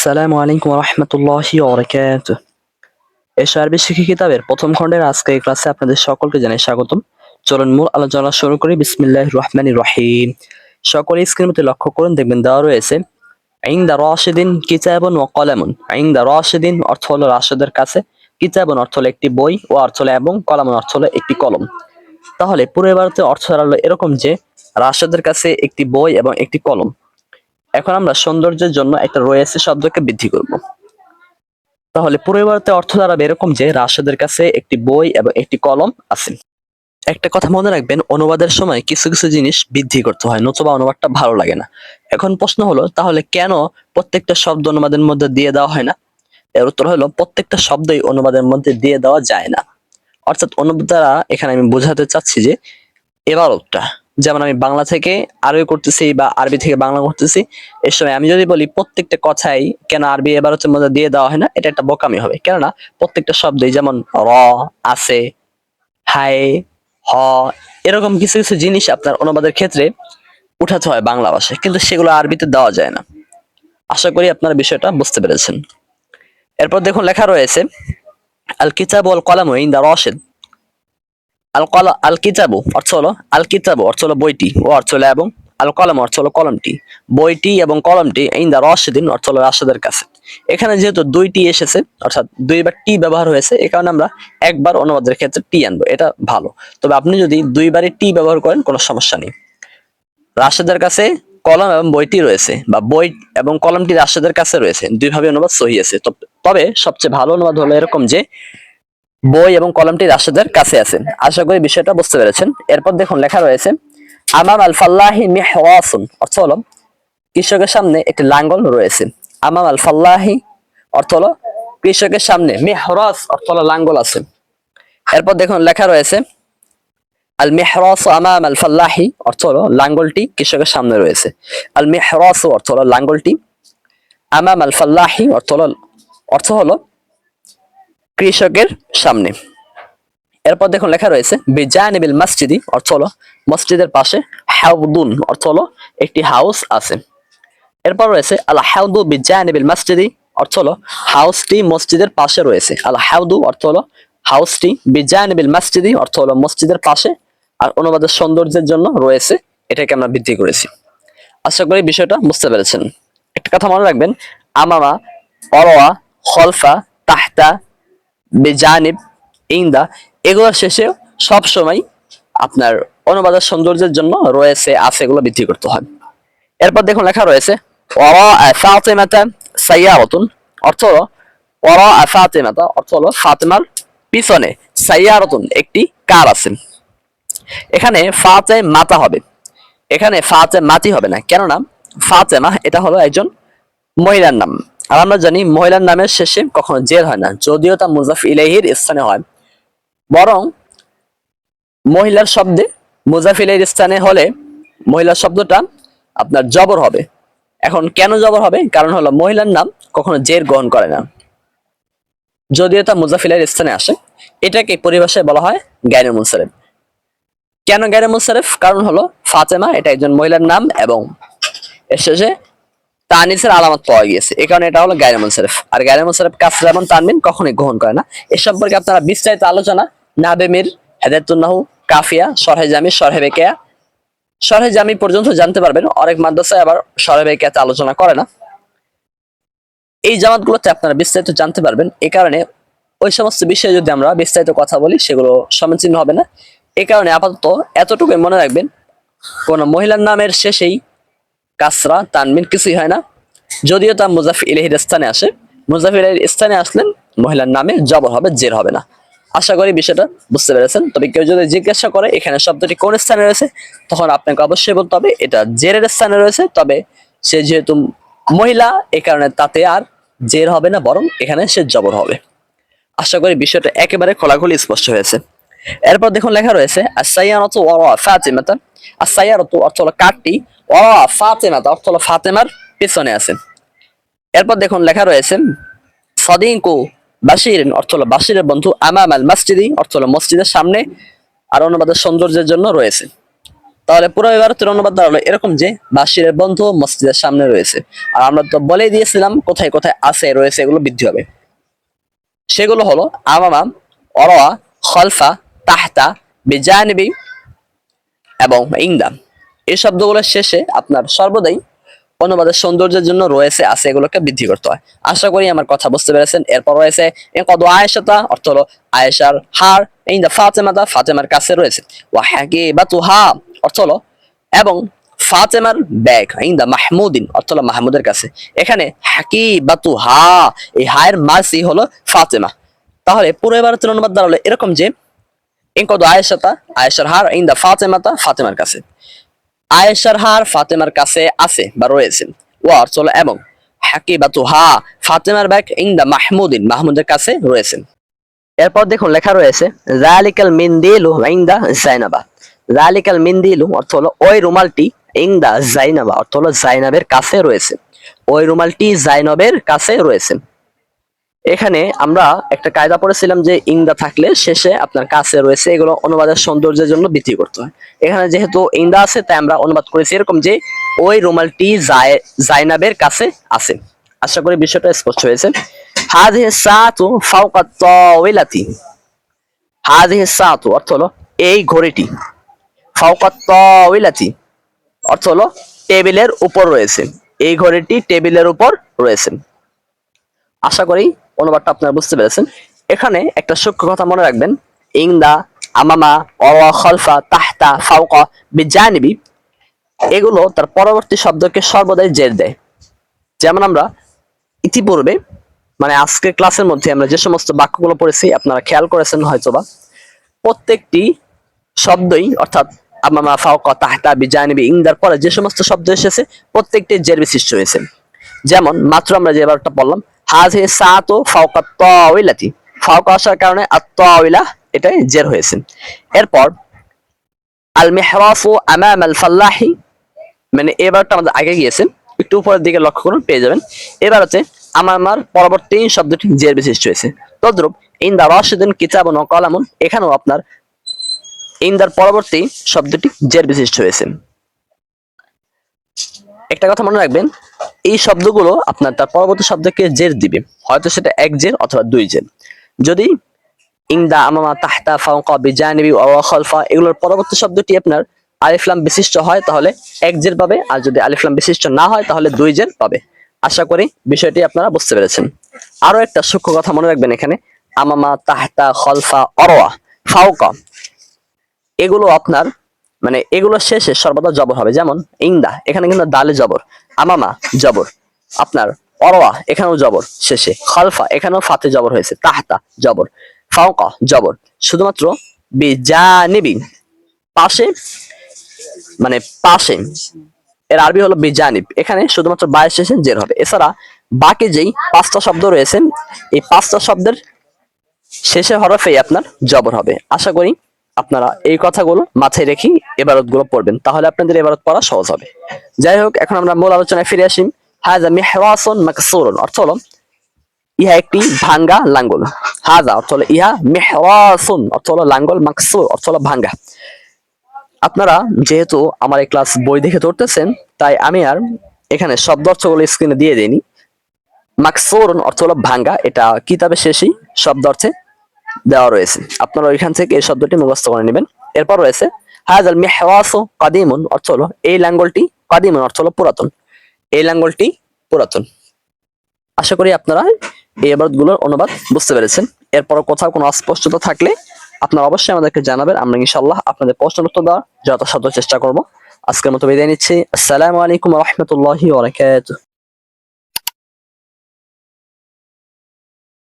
আসসালামু আলাইকুম রহমতুল্লাহি ওবরাকাত এশার শিক্ষা কিতাবের প্রথম খণ্ডের আজকে এই ক্লাসে আপনাদের সকলকে জানাই স্বাগতম। চলুন মূল আলোচনা শুরু করি। বিসমিল্লাহ রহমানির রহিম। সকলে স্ক্রিনের মধ্যে লক্ষ্য করুন, দেখবেন দেওয়া রয়েছে আইন্দা রাশিদিন কিতাবুন ও কলামুন। আইন্দা রাশিদিন অর্থ হলো রাশেদের কাছে। কিতাবুন অর্থ হলো একটি বই ও অর্থ হলো এবং কলামুন অর্থ হলো একটি কলম। তাহলে পুরো ভারতে অর্থ দাঁড়াল এরকম যে, রাশেদের কাছে একটি বই এবং একটি কলম। এখন আমরা সৌন্দর্যের জন্য একটা রয়েছে শব্দকে বৃদ্ধি করব। তাহলে পরিবর্তে অর্থ দাঁড়াবে এরকম যে রাশেদের কাছে একটি বই এবং একটি কলম আছে। একটা কথা মনে রাখবেন, অনুবাদের সময় কিছু কিছু জিনিস বৃদ্ধি করতে হয়, নতুবা অনুবাদটা ভালো লাগে না। এখন প্রশ্ন হলো, তাহলে কেন প্রত্যেকটা শব্দ অনুবাদের মধ্যে দিয়ে দেওয়া হয় না? এর উত্তর হলো, প্রত্যেকটা শব্দই অনুবাদের মধ্যে দিয়ে দেওয়া যায় না। অর্থাৎ অনুবাদ দ্বারা এখানে আমি বোঝাতে চাচ্ছি যে এবারতটা যেমন আমি বাংলা থেকে আরবি করতেছি বা আরবি থেকে বাংলা করতেছি, এর সময় আমি যদি বলি প্রত্যেকটা কথাই কেন আরবি এবার হচ্ছে মধ্যে দিয়ে দেওয়া হয় না, এটা একটা বোকামি হবে। কেননা প্রত্যেকটা শব্দই যেমন র, আছে হাই হ, এরকম কিছু কিছু জিনিস আপনার অনুবাদের ক্ষেত্রে উঠাতে হয় বাংলা ভাষায়, কিন্তু সেগুলো আরবিতে দেওয়া যায় না। আশা করি আপনারা বিষয়টা বুঝতে পেরেছেন। এরপর দেখুন লেখা রয়েছে, আল কিতাব ওয়াল কলাম ইন দা রশেদ। আল কলা, আল কিতাবু, অর্থ হলো আল কিতাবু, অর্থ হলো বইটি, ও অর্থ হলো এবং আল কলম, অর্থ হলো কলমটি। বইটি এবং কলমটি ইন দা রশেদিন, অর্থ হলো রাশেদের কাছে। এখানে যেহেতু দুইটি এসেছে, অর্থাৎ দুইবার টি ব্যবহার হয়েছে এই কারণে আমরা একবার অনুবাদের ক্ষেত্রে টি আনব, এটা ভালো। তবে আপনি যদি দুইবারই টি ব্যবহার করেন, কোনো সমস্যা নেই। রাশেদের কাছে কলম এবং বইটি রয়েছে, বা বই এবং কলমটি রাশেদের কাছে রয়েছে, দুইভাবে অনুবাদ সহি আছে। তবে সবচেয়ে ভালো অনুবাদ হলো এরকম যে বই এবং কলমটি রাশেদের কাছে আছে। আশা করি বিষয়টা বুঝতে পেরেছেন। এরপর দেখুন, লেখা রয়েছে আমাম আল ফাল্লাহি মিহরাসুন অর্থ হলো, কৃষকের সামনে একটি লাঙ্গল রয়েছে। আমাম আল ফাল্লাহি অর্থ হলো, কৃষকের সামনে মিহরাস অর্থ হলো লাঙ্গল আছে। এরপর দেখুন, লেখা রয়েছে আল মেহরাস আমাম আল ফাল্লাহি অর্থ হলো, লাঙ্গলটি কৃষকের সামনে রয়েছে। আল মেহরাস অর্থ হলো, লাঙ্গলটি। আমাম আল ফাল্লাহি অর্থ হলো অর্থ হলো কৃষকের সামনে। এরপর দেখুন লেখা রয়েছে বিজানিবিল মসজিদি অর্থ হলো মসজিদের পাশে হাউদুন, অর্থ হলো একটি হাউস আছে। এরপর রয়েছে, আল হাউদু বিজানিবিল মসজিদি অর্থ হলো হাউসটি মসজিদের পাশে রয়েছে। আল হাউদু অর্থ হলো হাউসটি। বিজানিবিল মসজিদি অর্থ হলো মসজিদের পাশে। আর অনুবাদের সৌন্দর্যের জন্য রয়েছে, এটাকে আমরা বৃদ্ধি করেছি। আশা করি বিষয়টা বুঝতে পেরেছেন। একটা কথা মনে রাখবেন, আমামা, অরোয়া, খলফা, তাহতা বেজানিব ইন্দা এগুলোর শেষে সব সময় আপনার অনুবাদের সৌন্দর্যের জন্য রয়েছে, আছে এগুলো বৃদ্ধি করতে হয়। এরপর দেখুন লেখা রয়েছে সাইয়ারতুন অর্থ হলো ওরা অর্থ হলো, ফাতেমার পিছনে সাইয়ারতুন একটি কার আছে এখানে ফাতে মাতা হবে। এখানে ফাতে মাতি হবে না, কেননা ফাতেমা এটা হলো একজন মহিলার নাম। আর আমরা জানি মহিলার নামের শেষে কখনো জের হয় না, যদিও তা মুজাফ ইলাইহির স্থানে হয়। বরং মহিলার শব্দে মুজাফ ইলাইহির স্থানে হলে মহিলার শব্দটা আপনার জবর হবে। এখন কেন জবর হবে? কারণ হলো মহিলার নাম কখনো জের গ্রহণ করে না। যদিও তা মুজাফিলের স্থানে আসে, এটাকে পরিভাষায় বলা হয় গায়রে মুসারেফ কেন গায়রে মুসারেফ কারণ হলো ফাতেমা, এটা একজন মহিলার নাম এবং এর শেষে তানিসের আলামত পাওয়া গিয়েছে। এই কারণে এটা হলো গায়রে মুনসারেফ আর গায়রে মুনসারেফ কাসরা এবং তানমিন কখনোই গ্রহণ করে না। এ সম্পর্কে আপনারা বিস্তারিত আলোচনা নাবেমির হেদায়তুন্নাহু কাফিয়া সরহে জামি সরহে বেকেয়া। সরহে জামি পর্যন্ত জানতে পারবেন। অনেক মাদ্রাসায় আবার সরহে বেকেয়াতে আলোচনা করে না। এই জামাতগুলোতে আপনারা বিস্তারিত জানতে পারবেন। এই কারণে ওই সমস্ত বিষয়ে যদি আমরা বিস্তারিত কথা বলি, সেগুলো সমীচীন হবে না। এ কারণে আপাতত এতটুকু মনে রাখবেন। কোন মহিলার নামের শেষেই কাসরা, তানমিন কিছুই হয় না। যদিও তা মুজাফ ইলাহির স্থানে আসে। মুজাফ ইলাহির স্থানে আসলেন মহিলার নামে জবর হবে, জের হবে না। আশা করি বিষয়টা বুঝতে পেরেছেন। তবে কেউ যদি জিজ্ঞাসা করে, এখানে শব্দটি কোন স্থানে রয়েছে, তখন আপনাকে অবশ্যই বলতে হবে, এটা জেরের স্থানে রয়েছে। তবে সে যেহেতু মহিলা এই কারণে তাতে আর জের হবে না, বরং এখানে সে জবর হবে। আশা করি বিষয়টা একেবারে খোলাখুলি স্পষ্ট হয়েছে। এরপর দেখুন লেখা রয়েছে আসাইয়ানত ওয়া ফাতিমাতা আসাইয়ারত অর্থ হলো কাঠটি ওয়া ফাতিমাতা অর্থ হলো ফাতেমার পেছনে আছে। এরপর দেখুন লেখা রয়েছে সদিঙ্কু বাসির অর্থ হলো বাসিরের বন্ধু আমাম আল মসজিদি অর্থ হলো মসজিদের সামনে আর অনুবাদের সৌন্দর্যের জন্য রয়েছে। তাহলে পুরো ভারতের অনুবাদ দাঁড়াল এরকম যে বাসিরের বন্ধু মসজিদের সামনে রয়েছে। আর আমরা তো বলেই দিয়েছিলাম কোথায় কোথায় আছে, রয়েছে, এগুলো বৃদ্ধি হবে। সেগুলো হলো আমামা অরোয়া খলফা তাহতা বেজানবি এবং ইংদা। এই শব্দগুলোর শেষে আপনার সর্বদাই অনুবাদের সৌন্দর্যের জন্য রয়েছে, আছে এগুলোকে বৃদ্ধি করতে হয়। আশা করি আমার কথা বুঝতে পেরেছেন। এরপর রয়েছে কদ আয়েশাতা, অর্থ হলো আয়েশার হার। ইন্দা ফাতেমাতা, ফাতেমার কাছে রয়েছে। ওয়া হাকি বা তুহা অর্থ হলো, এবং ফাতেমার ব্যাগ ইন্দা মাহমুদিন, অর্থ হলো মাহমুদের কাছে। এখানে হাকি বা তুহা এই হায়ের মাসি হলো ফাতেমা। তাহলে পুরো এবার অনুবাদ দাঁড়াল এরকম যে আয়েশার হার ইন্দা ফাতেমাতা ফাতেমার কাছে আয়েশার হার ফাতেমার কাছে আছে বা রয়েছে এবং ফাতেমার ব্যাগ ইন্দা মাহমুদিন মাহমুদের কাছে রয়েছে এরপর দেখুন লেখা রয়েছে জালিকাল মিন্দিলু ইন্দা জাইনাবা জালিকাল মিন্দিলু অর্থ হলো ওই রুমালটি ইন্দা জাইনাবা অর্থ হলো জাইনাবের কাছে রয়েছে ওই রুমালটি জাইনবের কাছে রয়েছে এখানে আমরা একটা কায়দা পড়েছিলাম যে ইন্দা থাকলে শেষে আপনার কাছে রয়েছে এগুলো অনুবাদের সৌন্দর্যের জন্য বৃদ্ধি করতে হয়। এখানে যেহেতু ইন্দা আছে, তাই আমরা অনুবাদ করেছি এরকম যে ওই রুমালটি জাইনাবের কাছে আছে। আশা করি বিষয়টা স্পষ্ট হয়েছে। হাজিহ সাতু ফাওকা তাওইলাতি হাজিহ সাতু অর্থ হলো এই ঘড়িটি। ফাওকা তাওইলাতি অর্থ হলো টেবিলের উপর রয়েছে। এই ঘড়িটি টেবিলের উপর রয়েছে। আশা করি অনুবাদটা আপনারা বুঝতে পেরেছেন। এখানে একটা সূক্ষ্ম কথা মনে রাখবেন। ইংদা, আমামা অওয়া খলফা, তাহতা, ফাওকা, বিজানিবি, এগুলো তার পরবর্তী শব্দকে সর্বদাই জের দেয়। যেমন আমরা ইতিপূর্বে মানে আজকের ক্লাসের মধ্যে আমরা যে সমস্ত বাক্যগুলো পড়েছি, আপনারা খেয়াল করেছেন হয়তোবা। প্রত্যেকটি শব্দই অর্থাৎ আমামা, ফাওকা, তাহতা, বিজানিবি, ইংদার পরে যে সমস্ত শব্দ এসেছে প্রত্যেকটি জের বিশিষ্ট হয়েছে। যেমন মাত্র আমরা যে এবারটা বললাম হাজে সাতো ফাওকা তাওইলাতি। ফাওকা আসার কারণে আত্তাওইলা এটাই জের হয়েছে। এরপর আল মেহরাফু আমাম আল ফাল্লাহি মানে এবারটা আমাদের আগে গিয়েছে। একটু উপরের দিকে লক্ষ্য করুন, পেয়ে যাবেন। এবার হচ্ছে আমার আমার পরবর্তী শব্দটি জের বিশিষ্ট হয়েছে। তদ্রুপ, ইন্দা রাশিদিন কিতাবুন ও কলামুন, এখানেও আপনার ইন্দার পরবর্তী শব্দটি জের বিশিষ্ট হয়েছে। একটা কথা মনে রাখবেন এই শব্দগুলো আপনার তার পরবর্তী শব্দকে জের দিবে। হয়তো সেটা এক জের অথবা দুই জের। যদি ইংদা আমামা তাহতা ফাওকা বিজানিবি ওয়া খলফা, এগুলোর পরবর্তী শব্দটি আপনার আলিফলাম বিশিষ্ট হয়, তাহলে এক জের পাবে। আর যদি আলিফলাম বিশিষ্ট না হয়, তাহলে দুই জের পাবে। আশা করি বিষয়টি আপনারা বুঝতে পেরেছেন। আরও একটা সূক্ষ্ম কথা মনে রাখবেন এখানে। আমামা তাহতা খলফা অরওয়া ফাওকা। এগুলো আপনার মানে এগুলো শেষে সর্বদা জবর হবে। যেমন, ইংদা, এখানে কিন্তু দালে জবর, আমামা জবর, আপনার অরওয়া এখানেও জবর শেষে। খলফা, এখানেও ফাতে জবর হয়েছে, তাহতা জবর, ফাওকা জবর। শুধুমাত্র বিজানিবি পাশে মানে পাশে, এর আরবি হলো বিজানিব। এখানে শুধুমাত্র বায়ের শেষে জের হবে। এছাড়া বাকি যেই পাঁচটা শব্দ রয়েছে, এই পাঁচটা শব্দের শেষে হরফেই আপনার জবর হবে। আশা করি আপনারা এই কথাগুলো মাথায় রেখেই এবারতগুলো পড়বেন। তাহলে আপনাদের এবারত পড়া সহজ হবে। যাই হোক, এখন আমরা মূল আলোচনায় ফিরে আসি। হাজা মিহওয়াসুন মাকসুরুন, অর্থ হলো ইহা একটি ভাঙ্গা লাঙ্গল। হাজা অর্থ হলো ইহা মেহওয়াসুন, অর্থ হলো লাঙ্গল মাকসুর, অর্থ হলো ভাঙ্গা। আপনারা যেহেতু আমার এই ক্লাস বই দেখে ধরতেছেন, তাই আমি আর এখানে শব্দ অর্থগুলো স্ক্রিনে দিয়ে দিইনি। মাকসুরুন অর্থ হলো ভাঙ্গা, এটা কিতাবে শেষই। শব্দ অর্থে দেওয়া রয়েছে। আপনারা ওইখান থেকে এই শব্দটি মুখস্থ করে নেবেন। এরপর রয়েছে হাজাল মেহওয়াসু কাদিমুন অর্থ হলো, এই লাঙ্গলটি কাদিমুন অর্থ হলো পুরাতন। এই লাঙ্গলটি পুরাতন। আশা করি আপনারা এই গুলোর অনুবাদ বুঝতে পেরেছেন। এরপর কোথাও কোনো অস্পষ্টতা থাকলে আপনারা অবশ্যই আমাদেরকে জানাবেন। আমরা ইনশাল্লাহ আপনাদের প্রশ্নের উত্তর দেওয়ার যথাসাধ্য চেষ্টা করব। আজকের মতো বিদায় নিচ্ছি। আসসালামু আলাইকুম রহমতুল্লাহি ওয়াবারাকাতুহু